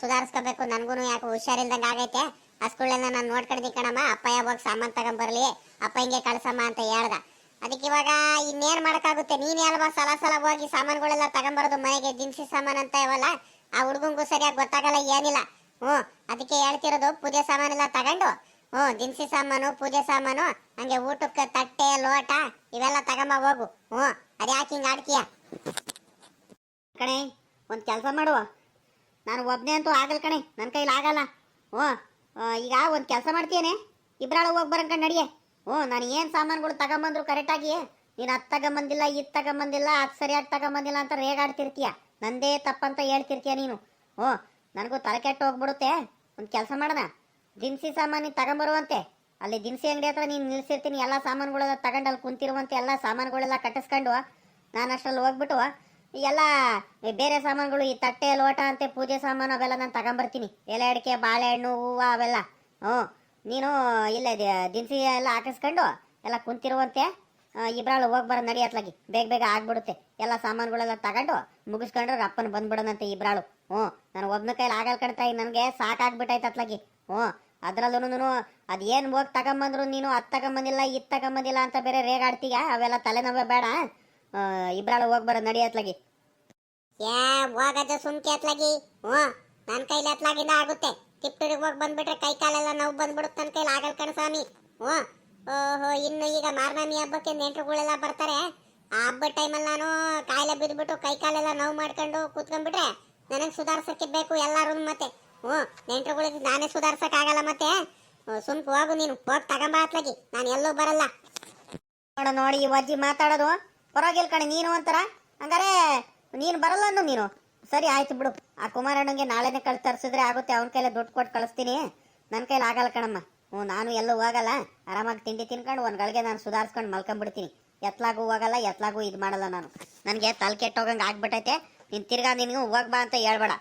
ಸುಧಾರಿಸ್ಕೋಬೇಕು. ನನಗೂ ಯಾಕೆ ಹುಷಾರಿಲ್ದಂಗೆ ಆಗೈತೆ. ಹಸ್ಗಳೆಲ್ಲ ನಾನು ನೋಡ್ಕೊಳ್ತೀನಿ ಕಣಮ್ಮ. ಅಪ್ಪ ಯಾವಾಗ ಸಾಮಾನು ತಗೊಂಬರ್ಲಿ? ಅಪ್ಪ ಹಿಂಗೆ ಕಳ್ಸಮ್ಮ ಅಂತ ಹೇಳ್ದ. ಅದಕ್ಕೆ ಇವಾಗ ಇನ್ನೇನು ಮಾಡೋಕ್ಕಾಗುತ್ತೆ? ನೀನು ಅಲ್ವಾ ಸಲ ಸಲ ಹೋಗಿ ಸಾಮಾನುಗಳೆಲ್ಲ ತಗೊಂಬರೋದು ಮನೆಗೆ ದಿನಸಿ ಸಾಮಾನು ಅಂತ ಇವಲ್ಲ, ಆ ಹುಡುಗಂಗೂ ಸರಿಯಾಗಿ ಗೊತ್ತಾಗಲ್ಲ, ಏನಿಲ್ಲ. ಹ್ಞೂ, ಅದಕ್ಕೆ ಹೇಳ್ತಿರೋದು ಪೂಜೆ ಸಾಮಾನೆಲ್ಲ ತಗೊಂಡು, ಹ್ಞೂ, ದಿನಸಿ ಸಾಮಾನು, ಪೂಜೆ ಸಾಮಾನು, ಹಂಗೆ ಊಟಕ್ಕೆ ತಟ್ಟೆ, ಲೋಟ, ಇವೆಲ್ಲ ತಗೊಂಬ ಹೋಗು. ಹ್ಞೂ, ಅದ್ಯಾಕೆ ಹಿಂಗೆ ಆಡ್ತೀಯ? ಕಣೆ, ಒಂದು ಕೆಲಸ ಮಾಡುವ. ನಾನು ಒಬ್ಬನೇ ಅಂತೂ ಆಗಲ್ಲ ಕಣೆ ನನ್ನ ಕೈಲಿ ಆಗಲ್ಲ. ಓ ಈಗ ಒಂದು ಕೆಲಸ ಮಾಡ್ತೀಯೇನೆ? ಇಬ್ಬರಾಳ ಹೋಗಿ ಬರಂಕ ನಡಿಯೆ. ಓ, ನಾನು ಏನು ಸಾಮಾನುಗಳು ತಗೊಂಬಂದ್ರು ಕರೆಕ್ಟಾಗಿ ನೀನು ಅದು ತಗೊಂಬಂದಿಲ್ಲ, ಇದು ತಗೊಂಬಂದಿಲ್ಲ, ಅದು ಸರಿಯಾಗಿ ತಗೊಂಬಂದಿಲ್ಲ ಅಂತ ರೇಗಾಡ್ತಿರ್ತೀಯ? ನಂದೇ ತಪ್ಪಂತ ಹೇಳ್ತಿರ್ತೀಯ ನೀನು? ಓ, ನನಗೂ ತಲೆ ಕೆಟ್ಟು ಹೋಗ್ಬಿಡುತ್ತೆ. ಒಂದು ಕೆಲಸ ಮಾಡೋಣ. ದಿನಸಿ ಸಾಮಾನು ತಗೊಂಬರುವಂತೆ. ಅಲ್ಲಿ ದಿನಸಿ ಅಂಗಡಿ ಹತ್ರ ನೀನು ನಿಲ್ಲಿಸಿರ್ತೀನಿ ಎಲ್ಲ ಸಾಮಾನುಗಳೆಲ್ಲ ತಗೊಂಡು ಅಲ್ಲಿ ಕುಂತಿರುವಂತೆ, ಎಲ್ಲ ಸಾಮಾನುಗಳೆಲ್ಲ ಕಟ್ಟಿಸ್ಕೊಂಡು ನಾನು ಅಷ್ಟರಲ್ಲಿ ಹೋಗ್ಬಿಟ್ಟು ಎಲ್ಲ ಬೇರೆ ಸಾಮಾನುಗಳು ಈ ತಟ್ಟೆ, ಲೋಟ ಅಂತೆ ಪೂಜೆ ಸಾಮಾನು ಅವೆಲ್ಲ ನಾನು ತಗೊಂಬರ್ತೀನಿ. ಎಲೆ ಅಡಿಕೆ ಬಾಳೆಹಣ್ಣು ಹೂವು ಅವೆಲ್ಲ. ಹ್ಞೂ. ನೀನು ಇಲ್ಲೇ ದಿನಸಿ ಎಲ್ಲ ಹಾಕಿಸ್ಕೊಂಡು ಎಲ್ಲ ಕುಂತಿರುವಂತೆ ಇಬ್ರಾಳು ಹೋಗಿ ಬರೋ ನಡಿ ಅತ್ಲಾಗಿ. ಬೇಗ ಬೇಗ ಆಗ್ಬಿಡುತ್ತೆ. ಎಲ್ಲ ಸಾಮಾನುಗಳೆಲ್ಲ ತಗೊಂಡು ಮುಗಿಸ್ಕೊಂಡ್ರೆ ಅಪ್ಪನ ಬಂದ್ಬಿಡೋಣಂತೆ ಇಬ್ರಾಳು. ಹ್ಞೂ. ನಾನು ಒಬ್ಬನ ಕೈಲಿ ಆಗಲ್ ಕಣ್ತಾಯಿ ನನಗೆ ಸಾಕಾಗ್ಬಿಟ್ಟೈತೆ ಅತ್ಲಾಗಿ. ಹ್ಞೂ. ಅದರಲ್ಲೂ ಅದು ಏನು ಹೋಗಿ ತಗೊಂಬಂದ್ರು ನೀನು ಅದು ತಗೊಂಬಂದಿಲ್ಲ, ಇದು ತಗೊಂಬಂದಿಲ್ಲ ಅಂತ ಬೇರೆ ರೇಗಾಡ್ತೀಯ ಅವೆಲ್ಲ ತಲೆನೋವೇ ಬೇಡ. ಇಬ್ರಾಳು ಹೋಗಿ ಬರೋ ನಡಿ ಅತ್ಲಾಗಿ. ಯಾ ಹೋಗದ ಸುಮ್ಕೆ ಅತ್ಲಾಗಿ. ಹ್ಞೂ ನನ್ನ ಕೈಲಿ ಅತ್ಲಾಗಿಂದ ಆಗುತ್ತೆ. ತಿಪ್ಪೂರಿಗೆ ಹೋಗಿ ಬಂದ್ಬಿಟ್ರೆ ಕೈ ಕಾಲೆಲ್ಲ ನೋವು ಬಂದ್ಬಿಡುತ್ತೆ ನನ್ನ ಕೈಲಿ. ಆಗಲ್ ಕಣ ಸ್ವಾಮಿ. ಹ್ಞೂ. ಓಹೋ ಇನ್ನು ಈಗ ಮಾರ್ನಾಮಿ ಹಬ್ಬಕ್ಕೆ ನೆಂಟರುಗಳೆಲ್ಲ ಬರ್ತಾರೆ. ಆ ಹಬ್ಬದ ಟೈಮಲ್ಲಿ ನಾನು ಕಾಯಿಲೆ ಬಿದ್ದುಬಿಟ್ಟು ಕೈ ಕಾಲೆಲ್ಲ ನೋವು ಮಾಡ್ಕೊಂಡು ಕೂತ್ಕೊಂಡ್ಬಿಟ್ರೆ ನನಗೆ ಸುಧಾರ್ಸಕ್ಕೆ ಬೇಕು ಎಲ್ಲರೂ ಮತ್ತೆ. ಹ್ಞೂ ನೆಂಟರುಗಳಿಗೆ ನಾನೇ ಸುಧಾರ್ಸಕ್ಕಾಗಲ್ಲ ಮತ್ತೆ. ಸುಮ್ಕೆ ಹೋಗು ನೀನು. ಹೋಗಿ ತಗೊಂಬ ಅತ್ಲಾಗಿ. ನಾನು ಎಲ್ಲೂ ಬರಲ್ಲ. ನೋಡು ನೋಡಿ ಈ ಅಜ್ಜಿ ಮಾತಾಡೋದು. ಪರವಾಗಿಲ್ಲ ಕಣೆ, ನೀನು ಅಂತಾರ ಹಂಗಾರೆ ನೀನು ಬರಲ್ಲ ಅನ್ನು ನೀನು. ಸರಿ, ಆಯ್ತು ಬಿಡು. ಆ ಕುಮಾರಣ್ಣಂಗೆ ನಾಳೆನೇ ಕಳ್ ತರಿಸಿದ್ರೆ ಆಗುತ್ತೆ, ಅವನ ಕೈಲೇ ದುಡ್ಡು ಕೊಟ್ಟು ಕಳಿಸ್ತೀನಿ. ನನ್ನ ಕೈಲಿ ಆಗಲ್ಲ ಕಣಮ್ಮ. ಹ್ಞೂ, ನಾನು ಎಲ್ಲೂ ಹೋಗಲ್ಲ. ಆರಾಮಾಗಿ ತಿಂಡಿ ತಿನ್ಕೊಂಡು ಒಂದು ಗಳಿಗೆ ನಾನು ಸುಧಾರಿಸ್ಕೊಂಡು ಮಲ್ಕೊಂಬಿಡ್ತೀನಿ. ಎತ್ಲಾಗೂ ಹೋಗಲ್ಲ, ಎತ್ಲಾಗೂ ಇದು ಮಾಡಲ್ಲ ನಾನು. ನನಗೆ ತಲೆ ಕೆಟ್ಟೋಗಂಗೆ ಆಗ್ಬಿಟ್ಟೈತೆ. ನೀನು ತಿರ್ಗಾ ನಿನಗೂ ಹೋಗ್ಬಾ ಅಂತ ಹೇಳ್ಬೇಡ.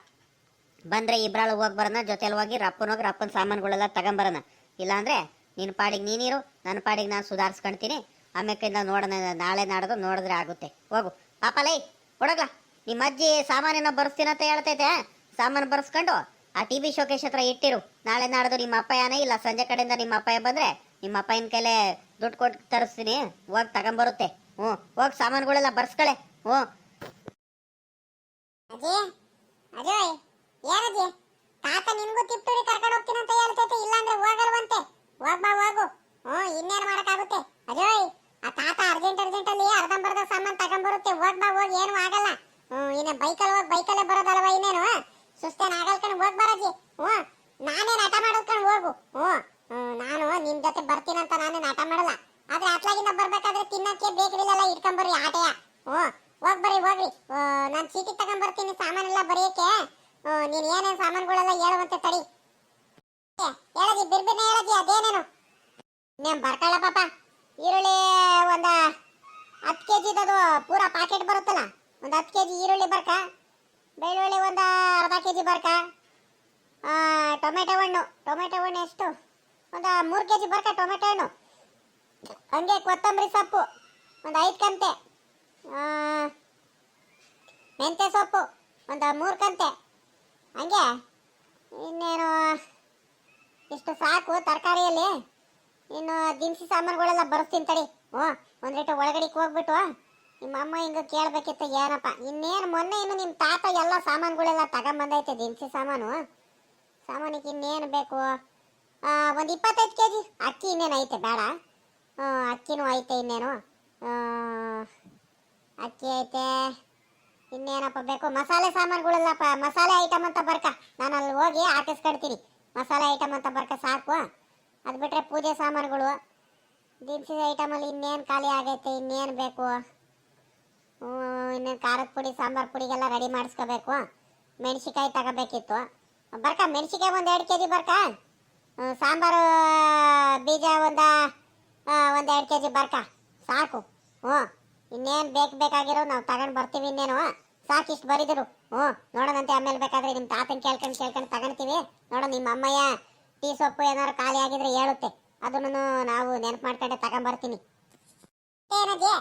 ಬಂದರೆ ಇಬ್ಬರಾಳು ಹೋಗಿ ಬರೋಣ, ಜೊತೆಲಿ ಹೋಗಿ ರಪ್ಪನ ಹೋಗಿ ರಪ್ಪನ ಸಾಮಾನುಗಳೆಲ್ಲ ತಗೊಂಬರೋಣ. ಇಲ್ಲಾಂದ್ರೆ ನಿನ್ನ ಪಾಡಿಗೆ ನೀನಿರು ನನ್ನ ಪಾಡಿಗೆ ನಾನು ಸುಧಾರಿಸ್ಕೊಳ್ತೀನಿ ಆಮೇಕಿಂದ ನೋಡೋಣ, ನಾಳೆ ನಾಡೋದು ನೋಡಿದ್ರೆ ಆಗುತ್ತೆ. ಹೋಗು. ಪಾಪ ಲೈ ಹೊಡಗ್ಲ ನಿಮ್ಮ ಅಜ್ಜಿ ಸಾಮಾನೇನೋ ಬರ್ಸ್ತೀನಂತ ಅಂತ ಹೇಳ್ತೈತೆ ಸಾಮಾನು ಬರ್ಸ್ಕೊಂಡು ಆ ಟಿ ವಿ ಶೋಕೇಶ್ ಹತ್ರ ಇಟ್ಟಿರು. ನಾಳೆ ನಾಡ್ದು ನಿಮ್ಮ ಅಪ್ಪಯ್ಯನೇ ಇಲ್ಲ, ಸಂಜೆ ಕಡೆಯಿಂದ ನಿಮ್ಮ ಅಪ್ಪಯ್ಯ ಬಂದರೆ ನಿಮ್ಮ ಅಪ್ಪಯ್ಯನ ಕೈಲೇ ದುಡ್ಡು ಕೊಟ್ಟು ತರಿಸ್ತೀನಿ. ಹೋಗಿ, ತಗೊಂಬರುತ್ತೆ. ಹ್ಞೂ, ಹೋಗಿ, ಸಾಮಾನುಗಳೆಲ್ಲ ಬರ್ಸ್ಕಳೆ. ಹ್ಞೂ. ತಾತ ನಿನ್ಗೂ ತಿಪ್ಟೂರಿ ಕರ್ಕೊಂಡು ಹೋಗ್ತೀನಿ ಹೇಳ್ತೈತೆ, ಇಲ್ಲಾಂದ್ರೆ ಹೋಗಲ್ವಂತೆ. ಹೋಗ್ಬಾ ಹೋಗು. ಹ್ಞೂ, ಇನ್ನೇನು ಮಾಡಕ್ಕಾಗುತ್ತೆ? ಅಜಯ್ ಆ ತಾತ ಅರ್ಜೆಂಟ್ ಅರ್ಜೆಂಟ್ ಅಲ್ಲಿ ಅರ್ಧಂಬರ್ಧ ಸಾಮಾನು ತಗೊಂಡ್ಬರುತ್ತೆ. ಹೋಗ್ಬಾ ಹೋಗಿ. ಏನು ಆಗಲ್ಲ. ಹ್ಮ್, ಇನ್ನ ಬೈಕಲ್ಲಿ ಹೋಗಿ, ಬೈಕಲ್ಲೇ ಬರೋದಲ್ವ ಇನ್ನೇನು? ಸುಸ್ತೇನ್ ಆಗಲ್ ಕಣ್ ಹೋಗ್ ಬರೋದಿ ಹ್ಞೂ ನಾನೇ ನಾಟ ಮಾಡೋದ್ ಕಣ್ ಹೋಗು. ಹ್ಞೂ ನಾನು ನಿಮ್ ಜೊತೆ ಬರ್ತೀನಂತ ನಾನೇ ನಾಟ ಮಾಡಲ್ಲ. ಆದ್ರೆ ಅಟ್ಲಾಗಿಂದ ಬರ್ಬೇಕಾದ್ರೆ ತಿನ್ನಕ್ಕೆ ಬೇಕರಿಲೆಲ್ಲ ಇಟ್ಕೊಂಬರ್ರಿ ಆಟೆಯ. ಹ್ಞೂ ಹೋಗ್ ಬರ್ರಿ, ಹೋಗ್ರಿ. ನಾನು ಚೀಟಿ ತಗೊಂಡ್ಬರ್ತೀನಿ ಸಾಮಾನೆಲ್ಲ ಬರೆಯಕ್ಕೆ. ನೀನ್ ಏನೇನ್ ಸಾಮಾನುಗಳೆಲ್ಲ ಹೇಳುವಂತೆ ತಡಿ. ಹೇಳದಿ ಬಿರ್ಬಿನ ಹೇಳದಿ, ಅದೇನೇನು? ನೀನ್ ಬರ್ಕೊಳ್ಳ ಪಾಪ. ಈರುಳ್ಳಿ ಒಂದ ಹತ್ತು ಕೆ ಜಿದದು ಪೂರ ಪ್ಯಾಕೆಟ್ ಬರುತ್ತಲ್ಲ? ಒಂದು ಹತ್ತು ಕೆ ಜಿ ಈರುಳ್ಳಿ ಬರ್ಕ, ಬೆಳ್ಳುಳ್ಳಿ ಒಂದು ಅರ್ಧ ಕೆ ಜಿ ಬರ್ಕ ಟೊಮೆಟೊ ಹಣ್ಣು. ಟೊಮೆಟೊ ಹಣ್ಣು ಎಷ್ಟು? ಒಂದು ಮೂರು ಕೆ ಜಿ ಬರ್ಕ ಟೊಮೆಟೊ ಹಣ್ಣು. ಹಂಗೆ ಕೊತ್ತಂಬರಿ ಸೊಪ್ಪು, ಒಂದು ಐದು ಕಂತೆ. ಮೆಂತ್ಯ ಸೊಪ್ಪು, ಒಂದು ಮೂರು ಕಂತೆ. ಹಂಗೆ? ಇನ್ನೇನು? ಇಷ್ಟು ಸಾಕು ತರಕಾರಿಯಲ್ಲಿ. ಇನ್ನು ದಿನಸಿ ಸಾಮಾನುಗಳೆಲ್ಲ ಬರ್ತೀನಿ ತಡಿ. ಹ್ಞೂ, ಒಂದು ರೇಟು ಒಳಗಡೆಗೆ ಹೋಗ್ಬಿಟ್ಟು ನಿಮ್ಮ ಅಮ್ಮ ಹಿಂಗೆ ಕೇಳಬೇಕಿತ್ತು, ಏನಪ್ಪ? ಇನ್ನೇನು ಮೊನ್ನೆ ಇನ್ನು ನಿಮ್ಮ ತಾತ ಎಲ್ಲ ಸಾಮಾನುಗಳೆಲ್ಲ ತಗೊಂಬಂದೈತೆ ದಿನಸಿ ಸಾಮಾನು. ಸಾಮಾನಿಗೆ ಇನ್ನೇನು ಬೇಕು? ಒಂದು ಇಪ್ಪತ್ತೈದು ಕೆ ಜಿ ಅಕ್ಕಿ ಇನ್ನೇನು ಐತೆ, ಬೇಡ. ಅಕ್ಕಿನೂ ಐತೆ ಇನ್ನೇನು. ಅಕ್ಕಿ ಐತೆ. ಇನ್ನೇನಪ್ಪ ಬೇಕು? ಮಸಾಲೆ ಸಾಮಾನುಗಳೆಲ್ಲಪ್ಪ, ಮಸಾಲೆ ಐಟಮ್ ಅಂತ ಬರ್ಕ. ನಾನು ಅಲ್ಲಿ ಹೋಗಿ ಹಾಕಿಸ್ಕೊಡ್ತೀನಿ ಮಸಾಲೆ ಐಟಮ್ ಅಂತ ಬರ್ಕ ಸಾಕು. ಅದು ಬಿಟ್ಟರೆ ಪೂಜೆ ಸಾಮಾನುಗಳು. ದಿನಸಿ ಐಟಮಲ್ಲಿ ಇನ್ನೇನು ಖಾಲಿ ಆಗೈತೆ, ಇನ್ನೇನು ಬೇಕು? ಇನ್ನೇನು ಖಾರದ ಪುಡಿ, ಸಾಂಬಾರು ಪುಡಿಗೆಲ್ಲ ರೆಡಿ ಮಾಡಿಸ್ಕೋಬೇಕು. ಮೆಣಸಿಕಾಯಿ ತಗೋಬೇಕಿತ್ತು. ಬರ್ಕ ಮೆಣಸಿಕಾಯಿ ಒಂದು ಎರಡು ಕೆ ಜಿ ಬರ್ಕ ಸಾಂಬಾರು, ಬೀಜ ಒಂದು ಒಂದು ಎರಡು ಕೆ ಜಿ ಬರ್ಕ. ಸಾಕು. ಹ್ಞೂ ಇನ್ನೇನು ಬೇಕು ಬೇಕಾಗಿರೋ ನಾವು ತಗೊಂಡು ಬರ್ತೀವಿ ಇನ್ನೇನು. ಸಾಕು, ಇಷ್ಟು ಬರಿದರು. ಹ್ಞೂ ನೋಡೋಣಂತೆ ಆಮೇಲೆ ಬೇಕಾದ್ರೆ ನಿಮ್ಮ ತಾತನ ಕೇಳ್ಕೊಂಡು ಕೇಳ್ಕೊಂಡು ತಗೊಳ್ತೀವಿ ನೋಡೋಣ ನಿಮ್ಮ ಅಮ್ಮಯ್ಯ ಟೀ ಸೊಪ್ಪು ಏನಾದ್ರು ಖಾಲಿ ಆಗಿದ್ರೆ ಹೇಳುತ್ತೆ. ಅದನ್ನು ನಾವು ನೆನಪು ಮಾಡ್ಕೊಂಡೆ ತಗೊಂಬರ್ತೀನಿ. ಏನಜ್ಜಿ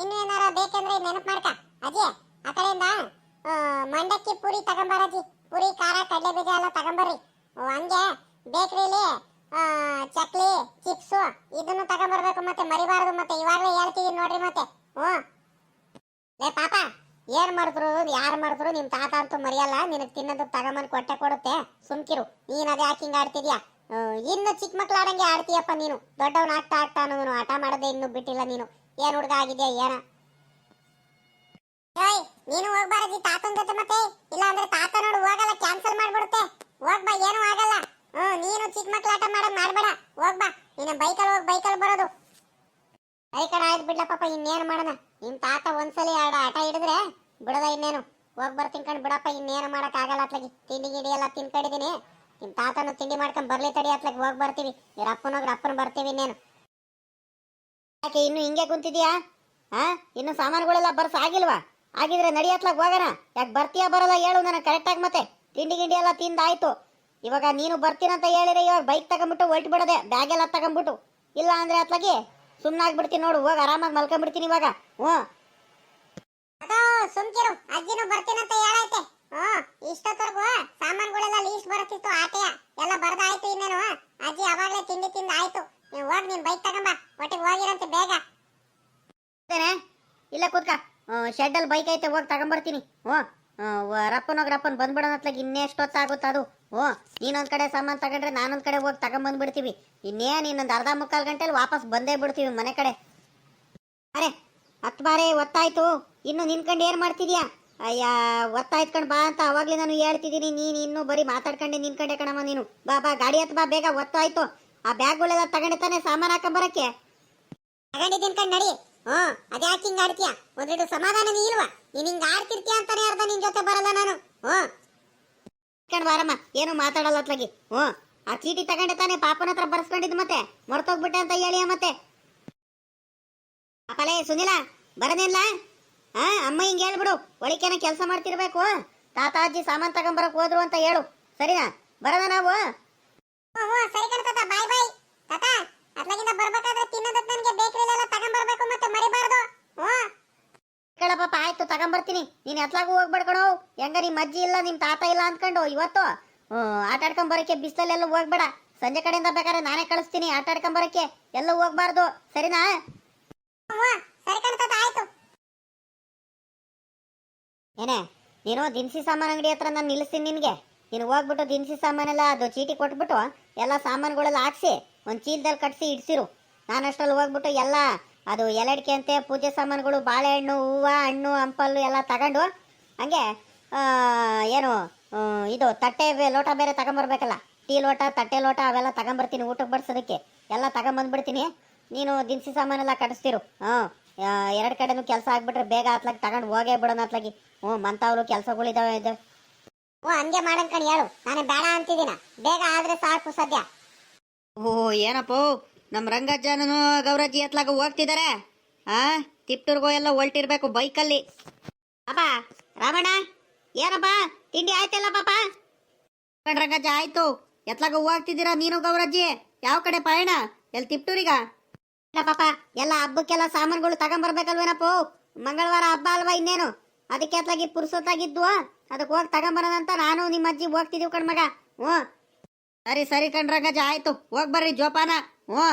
ಇನ್ನು ಏನಾರ ಬೇಕಂದ್ರೆ ನೆನಪು ಮಾಡ್ಕ. ಅಜ್ಜಿ, ಆ ಕಡೆಯಿಂದ ಮಂಡಕ್ಕಿ ಪೂರಿ ತಗೊಂಬರಜ್ಜಿ ಪೂರಿ, ಖಾರ, ಕಡಲೆ ಬೀಜ ಎಲ್ಲ ತಗೊಂಬರ್ರಿ. ಹಂಗೆ ಬೇಕ್ರಿಲಿ ಚಕ್ಲಿ, ಚಿಪ್ಸು ಇದನ್ನು ತಗೊಂಬರ್ಬೇಕು ಮತ್ತೆ, ಮರಿಬಾರದು ಮತ್ತೆ, ಇವಾಗಲೇ ಹೇಳ್ತೀವಿ ನೋಡ್ರಿ ಮತ್ತೆ. ಹ್ಞೂ. ಲೇ ಪಾಪ, ಏನ್ ಮಾಡಿದ್ರು? ಯಾರು ಮಾಡಿದ್ರು? ನಿಮ್ ತಾತ ಅಂತೂ ಮರಿಯಲ್ಲ. ನಿನಗೆ ತಿನ್ನದ ತಗೊಂಬಂದು ಕೊಟ್ಟೆ ಕೊಡುತ್ತೆ. ಸುಮ್ಕಿರು. ನೀನ್ ಅದೇ ಹಾಕಿಂಗ್ ಆಡ್ತಿದ್ಯಾ? ಇನ್ನು ಚಿಕ್ಕ ಮಕ್ಳು ಆಡಂಗೆ ಆಡ್ತೀಯಪ್ಪ ನೀನು. ದೊಡ್ಡವನ್ ಆಗ್ತಾ ಆಗ್ತಾ ಅನ್ನೋನು ಆಟ ಮಾಡದೆ ಇನ್ನು ಬಿಟ್ಟಿಲ್ಲ ನೀನು. ಏನ್ ಹುಡುಗ ಆಗಿದ್ಯಾ ಏನ? ನೀನು ಹೋಗ್ಬಾರದಿ ತಾತನ ಜೊತೆ ಮತ್ತೆ? ಇಲ್ಲ ಅಂದ್ರೆ ತಾತ ನೋಡು ಹೋಗಲ್ಲ ಕ್ಯಾನ್ಸಲ್ ಮಾಡ್ಬಿಡುತ್ತೆ. ಹೋಗ್ಬಾ, ಏನು ಆಗಲ್ಲ. ಹ್ಮ್ ನೀನು ಚಿಕ್ಕ ಮಕ್ಳು ಆಟ ಮಾಡ, ಮಾಡ್ಬೇಡ. ಹೋಗ್ಬಾ, ನಿನ್ನ ಬೈಕಲ್ಲಿ ಹೋಗಿ ಬೈಕಲ್ಲಿ ಬರೋದು. ಅದೇ ಕಡೆ ಆಯ್ತು ಬಿಡ್ಲ ಪಾಪ, ಇನ್ನೇನು ಮಾಡೋಣ? ನಿಮ್ ತಾತ ಒಂದ್ಸಲಿ ಆಡ, ಆಟ ಹಿಡಿದ್ರೆ ಬಿಡದ ಇನ್ನೇನು? ಹೋಗ್ ತಿನ್ಕೊಂಡು ಬಿಡಪ್ಪ, ಇನ್ನೇನು ಮಾಡಕ್ ಆಗಲ್ಲ ತಿಂಡಿ ಗಿಡಿ ಎಲ್ಲ ತಿನ್ಕೊಂಡಿದೀನಿ. ನಿಮ್ ತಾತನು ತಿಂಡಿ ಮಾಡ್ಕೊಂಡ್ ಬರ್ಲಿ ತಡಿ ಅತ್ಲಕ್ಕೆ ಹೋಗ್ ಬರ್ತೀವಿ. ಇವ್ರ ಅಪ್ಪನೋಗ್ರ ಅಪ್ಪನ ಬರ್ತೀವಿ ಇನ್ನೇನು. ಯಾಕೆ, ಇನ್ನು ಹಿಂಗೆ ಕುಂತಿದ್ಯಾ? ಹಾ ಇನ್ನು ಸಾಮಾನುಗಳೆಲ್ಲ ಬರ್ಸ್ ಆಗಿಲ್ವಾ? ಆಗಿದ್ರೆ ನಡಿಯತ್ಲಾಗ ಹೋಗೋಣ. ಯಾಕೆ ಬರ್ತೀಯಾ ಬರಲ್ಲ ಹೇಳು ನನಗೆ ಕರೆಕ್ಟಾಗಿ ಮತ್ತೆ. ತಿಂಡಿ ಗಿಂಡಿ ಎಲ್ಲ ತಿಂದಾಯ್ತು. ಇವಾಗ ನೀನು ಬರ್ತೀನಂತ ಹೇಳಿದ್ರೆ ಇವಾಗ ಬೈಕ್ ತಗೊಂಬಿಟ್ಟು ಹೊಲ್ಟ್ ಬಿಡೋದೆ ಬ್ಯಾಗ್ ಎಲ್ಲ ತಗೊಂಬಿಟ್ಟು. ಇಲ್ಲ ಅಂದ್ರೆ ಅತ್ಲಾಗಿ ಸುಮ್ಮನಾಗ್ಬಿಡ್ತೀನಿ ನೋಡು, ಹೋಗಿ ಆರಾಮಾಗಿ ಮಲ್ಕೊಂಡ್ಬಿಡ್ತೀನಿ ಇವಾಗ. ಹ್ಞೂ. ಸುಮ್ಕಿರು, ಅಜ್ಜಿನೂ ಬರ್ತೀನಂತ ಹೇಳೈತೆ. ಹ್ಮ್ ಇಷ್ಟೊತ್ತರ್ಗು ಸಾಮಾನುಗಳೆಲ್ಲ ಲೀಸ್ಟ್ ಬರುತ್ತಿತ್ತು ಆಟೆಯ. ಎಲ್ಲ ಬರ್ದಾಯ್ತು ಇನ್ನೇನು. ಅಜ್ಜಿ ಅವಾಗ್ಲೇ ತಿಂಡಿ ತಿಂದ ಆಯ್ತು ನೀವು ಹೋಗಿ, ನೀನ್ ಬೈಕ್ ತಗೊಂಬ ಒಟ್ಟಿಗೆ ಹೋಗಿರಂತೆ ಬೇಗ. ಇಲ್ಲ ಕೂತ್ಕ. ಶೆಡ್ಡಲ್ಲಿ ಬೈಕ್ ಐತೆ, ಹೋಗಿ ತಗೊಂಬರ್ತೀನಿ ಹ್ಞೂ ರಪ್ಪನೋಗಿ ರಪ್ಪನ್ ಬಂದ್ಬಿಡೋಣ ಅತ್ಲಾಗ ಇನ್ನೆಷ್ಟೊತ್ತಾಗುತ್ತೆ ಅದು. ಓ ನೀನೊಂದು ಕಡೆ ಸಾಮಾನು ತಗೊಂಡ್ರೆ ನಾನೊಂದು ಕಡೆ ಹೋಗಿ ತಗೊಂಬಂದ್ಬಿಡ್ತೀವಿ ಇನ್ನೇನು, ಇನ್ನೊಂದು ಅರ್ಧ ಮುಕ್ಕಾಲು ಗಂಟೆಲಿ ವಾಪಸ್ ಬಂದೇ ಬಿಡ್ತೀವಿ ಮನೆ ಕಡೆ. ಅರೆ, ಹತ್ತು ಬಾರಿ ಒತ್ತಾಯ್ತು ಇನ್ನು ನಿನ್ಕಂಡು ಏನು ಮಾಡ್ತಿದ್ಯಾ? ಅಯ್ಯ ಒತ್ತಾಯ್ತ್ಕೊಂಡು ಬಾ ಅಂತ ಅವಾಗ್ಲೇ ನಾನು ಹೇಳ್ತಿದ್ದೀನಿ. ನೀನು ಇನ್ನೂ ಬರೀ ಮಾತಾಡ್ಕೊಂಡೆ ನಿನ್ಕಂಡೆ ಕಣಮ್ಮ ನೀನು. ಬಾ ಬಾ, ಗಾಡಿ ಹತ್ತು ಬಾ, ಬೇಗ ಒತ್ತಾಯ್ತು. ಆ ಬ್ಯಾಗ್ಗಳೆಲ್ಲ ತಗೊಂಡೆ ತಾನೆ, ಸಾಮಾನು ಹಾಕೊಂಬರಕ್ಕೆ ತಗೊಂಡಿದ್ದೀನಿ ಕಣ್, ನಡಿ. ಹ್ಮ್ ಅದೇ ಯಾಕೆ ಹಿಂಗೆ ಆಡ್ತೀಯ? ಒಂದೆರಡು ಸಮಾಧಾನ ಇಲ್ವಾ? ನೀನು ಹಿಂಗ್ ಆಡ್ತಿರ್ತೀಯ ಅಂತಾನೆ ಅರ್ಧ ನಿನ್ ಜೊತೆ ಬರಲ್ಲ ನಾನು. ಹ್ಮ್ ಕಣ್ ಬಾರಮ್ಮ ಏನು ಮಾತಾಡಲ್ಲ ಅತ್ಲಾಗಿ. ಹ್ಞೂ. ಆ ಚೀಟಿ ತಗೊಂಡೆ ತಾನೆ, ಪಾಪನ ಹತ್ರ ಬರ್ಸ್ಕೊಂಡಿದ್ದು ಮತ್ತೆ. ಮರ್ತೋಗ್ಬಿಟ್ಟೆ ಅಂತ ಹೇಳಿಯ ಮತ್ತೆ? ಅಪ್ಪಲೇ ಸುನಿಲ ಬರದಿಲ್ಲ ಹಾ ಅಮ್ಮ ಹಿಂಗ ಹೇಳ್ಬಿಡು ಒಳಿಕೆನ ಕೆಲಸ ಮಾಡ್ತಿರ್ಬೇಕು. ತಾತ ಅಜ್ಜಿ ಸಾಮಾನ್ ತಗೊಂಬರಕ್ ಹೋದ್ರು ಅಂತ ಹೇಳು. ಸರಿನಾ? ಬರದ ನಾವು? ಹ್ಞೂ ಹ್ಞೂ ಸರಿ ಕಣ ತಾತ. ಬಾಯ್ ಬಾಯ್. ತಾತ ಅತ್ಲಾಗಿಂದ ಬರ್ಬೇಕಾದ್ರೆ ತಿನ್ನೋದಕ್ಕೆ ನನಗೆ ಬೇಕರಿಲೆಲ್ಲ ತಗೊಂಬರ್ಬೇಕು ಮತ್ತೆ ಮರಿಬಾರ್ದು. ಹ್ಞೂ. ಕೇಳ ಪಾಪ ಆಯ್ತು ತಗೊಂಬರ್ತೀನಿ. ನೀನ್ ಎತ್ಲಾಗೂ ಹೋಗ್ಬೇಡ್ಕಣೋ ಹೆಂಗ ನಿಮ್ ಅಜ್ಜಿ ಇಲ್ಲ ನಿಮ್ ತಾತ ಇಲ್ಲ ಅಂದ್ಕೊಂಡು ಇವತ್ತು? ಆಟ ಆಡ್ಕೊಂಡ್ ಬರಕ್ಕೆ ಬಿಸಿಲಲ್ಲೆಲ್ಲ ಹೋಗ್ಬೇಡ. ಸಂಜೆ ಕಡೆಯಿಂದ ಬೇಕಾದ್ರೆ ನಾನೇ ಕಳಿಸ್ತೀನಿ. ಆಟ ಆಡ್ಕೊಂಡ್ ಬರಕ್ಕೆ ಎಲ್ಲ ಹೋಗ್ಬಾರ್ದು. ಸರಿನಾ? ಹ್ಞೂ ಸರಿ ಕಣ ತಾತ ಆಯ್ತು. ಏನೇ, ನೀನು ದಿನಸಿ ಸಾಮಾನು ಅಂಗಡಿ ಹತ್ರ ನಾನು ನಿಲ್ಲಿಸ್ತೀನಿ ನಿನಗೆ. ನೀನು ಹೋಗ್ಬಿಟ್ಟು ದಿನಸಿ ಸಾಮಾನೆಲ್ಲ ಅದು ಚೀಟಿ ಕೊಟ್ಬಿಟ್ಟು ಎಲ್ಲ ಸಾಮಾನುಗಳೆಲ್ಲ ಹಾಕ್ಸಿ, ಒಂದು ಚೀಲದಲ್ಲಿ ಕಟ್ಸಿ ಇಡ್ಸಿರು. ನಾನು ಅಷ್ಟರಲ್ಲಿ ಹೋಗ್ಬಿಟ್ಟು ಎಲ್ಲ ಅದು ಎಲೆಡ್ಕೆ ಅಂತೆ, ಪೂಜೆ ಸಾಮಾನುಗಳು, ಬಾಳೆಹಣ್ಣು, ಹೂವು, ಹಣ್ಣು ಹಂಪಲ್ಲು ಎಲ್ಲ ತಗೊಂಡು, ಹಂಗೆ ಏನು ಇದು ತಟ್ಟೆ ಲೋಟ ಬೇರೆ ತಗೊಂಬರ್ಬೇಕಲ್ಲ. ಟೀ ಲೋಟ, ತಟ್ಟೆ ಲೋಟ, ಅವೆಲ್ಲ ತಗೊಂಬರ್ತೀನಿ ಊಟಕ್ಕೆ ಬಡ್ಸೋದಕ್ಕೆ. ಎಲ್ಲ ತಗೊಂಬಂದ್ಬಿಡ್ತೀನಿ. ನೀನು ದಿನಸಿ ಸಾಮಾನೆಲ್ಲ ಕಟ್ಟಿಸ್ತಿರು ಹಾಂ ಎರಡು ಕಡೆನೂ ಕೆಲಸ ಆಗ್ಬಿಟ್ರೆ ಬೇಗ ಹತ್ಲಾಗಿ ತಗೊಂಡು ಹೋಗೇ ಬಿಡೋಣ ಹತ್ಲಾಗಿ ಹ್ಞೂ ಮಂತವ್ರು ಕೆಲಸಗಳಿದಾವೆ ಇದ್ದಾವೆ ಓ ಹಂಗೆ ಮಾಡಂಕಣಿ ಹೇಳು ನಾನು ಬೇಡ ಅಂತಿದ್ದೀನ. ಬೇಗ ಆದ್ರೆ ಸಾಕು ಸದ್ಯ. ಓ, ಏನಪ್ಪ ನಮ್ಮ ರಂಗಜ್ಜನೂ ಗೌರಜ್ಜಿ ಎತ್ಲಾಗ ಹೋಗ್ತಿದ್ದಾರೆ ಆ, ತಿಪ್ಟೂರ್ಗೋ ಎಲ್ಲ ಹೊಲ್ಟಿರ್ಬೇಕು ಬೈಕಲ್ಲಿ. ಅಪ್ಪ ರಾಮಣ್ಣ, ಏನಪ್ಪ, ತಿಂಡಿ ಆಯ್ತಲ್ಲ ಪಾಪ? ರಂಗಜ್ಜ, ಆಯ್ತು. ಎತ್ಲಾಗ ಹೋಗ್ತಿದ್ದೀರಾ ನೀನು ಗೌರಜ್ಜಿ? ಯಾವ ಕಡೆ ಪಯಣ? ಎಲ್ಲಿ ತಿಪ್ಟೂರಿಗ? ಪಾಪ, ಎಲ್ಲ ಹಬ್ಬಕ್ಕೆಲ್ಲ ಸಾಮಾನುಗಳು ತಗೊಂಬರ್ಬೇಕಲ್ವೇನಪ್ಪ? ಮಂಗಳವಾರ ಹಬ್ಬ ಅಲ್ವಾ ಇನ್ನೇನು? ಅದಕ್ಕೆ ಅತ್ಲಾಗಿ ಪುರ್ಸೊತ್ತಾಗಿದ್ವು ಅದಕ್ಕೆ ಹೋಗಿ ತಗೊಂಬರೋಣ ಅಂತ ನಾನು ನಿಮ್ಮ ಅಜ್ಜಿ ಹೋಗ್ತಿದ್ದೀವಿ ಕಣ್ಮಗ ಹ್ಞೂ. ಸರಿ ಸರಿ ಕಣ್ರಂಗಜ, ಆಯ್ತು. ಹೋಗಿ ಬರ್ರಿ ಜೋಪಾನ. ಹ್ಞೂ.